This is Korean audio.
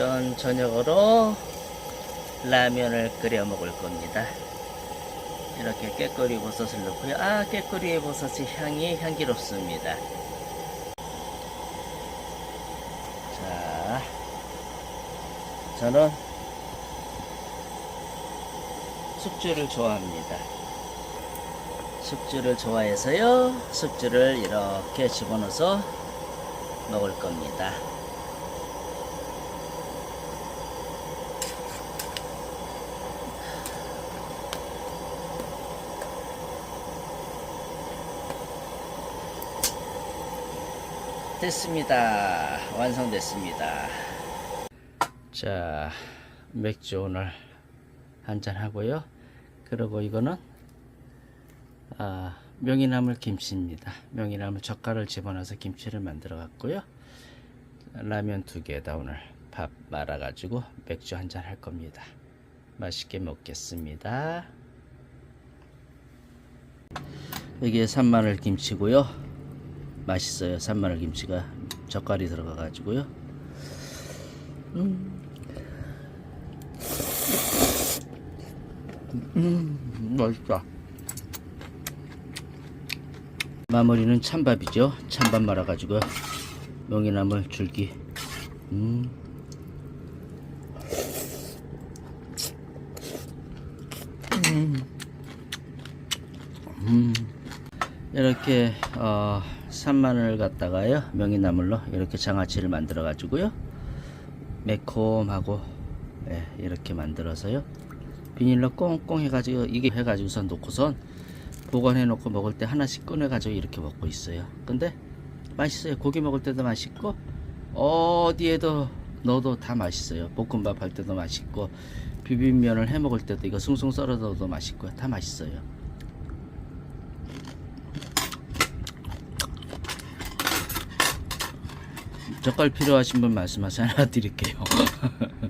전 저녁으로 라면을 끓여 먹을 겁니다. 이렇게 깨꼬리 버섯을 넣고요. 아, 깨꼬리 버섯의 향이 향기롭습니다. 자, 저는 숙주를 좋아합니다. 숙주를 좋아해서요. 숙주를 이렇게 집어넣어서 먹을 겁니다. 됐습니다. 완성됐습니다. 자, 맥주 오늘 한잔 하고요. 그리고 이거는 아, 명이나물 김치입니다. 명이나물 젓갈을 집어넣어서 김치를 만들어 갔고요. 라면 두 개에다 오늘 밥 말아 가지고 맥주 한잔 할 겁니다. 맛있게 먹겠습니다. 이게 산마늘 김치고요. 맛있어요. 산마늘 김치가 젓갈이 들어가 가지고요. 음. 음, 맛있다. 마무리는 찬밥이죠. 찬밥 말아 가지고 명이나물 줄기. 음. 음. 음. 이렇게 어, 산마늘 갖다가요 명이나물로 이렇게 장아찌를 만들어 가지고요 매콤하고 예, 이렇게 만들어서요 비닐로 꽁꽁 해가지고 이게 해가지고선 놓고선 보관해 놓고 먹을 때 하나씩 꺼내 가지고 이렇게 먹고 있어요. 근데 맛있어요. 고기 먹을 때도 맛있고 어디에도 넣어도 다 맛있어요. 볶음밥 할 때도 맛있고 비빔면을 해 먹을 때도 이거 숭숭 썰어 넣어도 맛있고 다 맛있어요 젓갈 필요하신 분 말씀하세요 하나 드릴게요